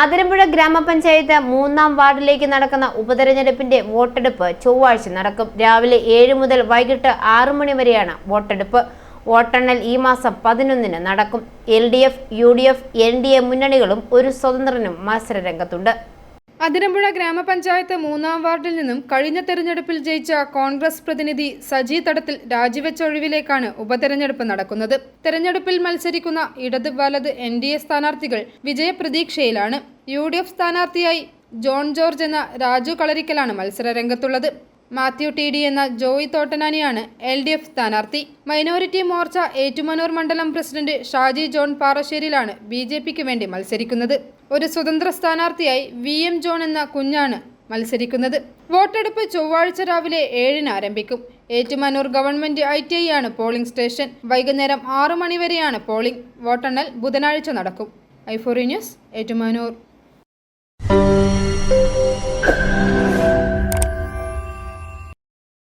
അതിരമ്പുഴ ഗ്രാമപഞ്ചായത്ത് മൂന്നാം വാർഡിലേക്ക് നടക്കുന്ന ഉപതെരഞ്ഞെടുപ്പിന്റെ വോട്ടെടുപ്പ് ചൊവ്വാഴ്ച നടക്കും. രാവിലെ ഏഴ് മുതൽ വൈകിട്ട് ആറു മണി വരെയാണ് വോട്ടെടുപ്പ്. വോട്ടെണ്ണൽ ഈ മാസം പതിനൊന്നിന് നടക്കും. L D F U D F N D A മുന്നണികളും ഒരു സ്വതന്ത്രനും മത്സര മത്സരരംഗത്തുണ്ട്. അതിരമ്പുഴ ഗ്രാമപഞ്ചായത്ത് മൂന്നാം വാർഡിൽ നിന്നും കഴിഞ്ഞ തെരഞ്ഞെടുപ്പിൽ ജയിച്ച കോൺഗ്രസ് പ്രതിനിധി സജി തടത്തിൽ രാജിവെച്ച ഒഴിവിലേക്കാണ് ഉപതെരഞ്ഞെടുപ്പ് നടക്കുന്നത്. തെരഞ്ഞെടുപ്പിൽ മത്സരിക്കുന്ന ഇടത് വലത് എൻ ഡി എ സ്ഥാനാർത്ഥികൾ വിജയപ്രതീക്ഷയിലാണ് യു ഡി എഫ് സ്ഥാനാർത്ഥിയായി ജോൺ ജോർജ് എന്ന രാജു കളരിക്കലാണ് മത്സര രംഗത്തുള്ളത് മാത്യു ടി ഡി എന്ന ജോയി തോട്ടനാനിയാണ് എൽ ഡി എഫ് സ്ഥാനാർത്ഥി. മൈനോറിറ്റി മോർച്ച ഏറ്റുമാനൂർ മണ്ഡലം പ്രസിഡന്റ് ഷാജി ജോൺ പാറശ്ശേരിയിലാണ് ബി ജെ പിക്ക് വേണ്ടി മത്സരിക്കുന്നത്. ഒരു സ്വതന്ത്ര സ്ഥാനാർത്ഥിയായി വി എം ജോൺ എന്ന കുഞ്ഞാണ് മത്സരിക്കുന്നത്. വോട്ടെടുപ്പ് ചൊവ്വാഴ്ച രാവിലെ ഏഴിന് ആരംഭിക്കും. Ettumanoor government I T I ആണ് പോളിംഗ് സ്റ്റേഷൻ. വൈകുന്നേരം ആറു മണിവരെയാണ് പോളിംഗ്. വോട്ടെണ്ണൽ ബുധനാഴ്ച നടക്കും. ഐഫോറി ന്യൂസ് ഏറ്റുമാനൂർ.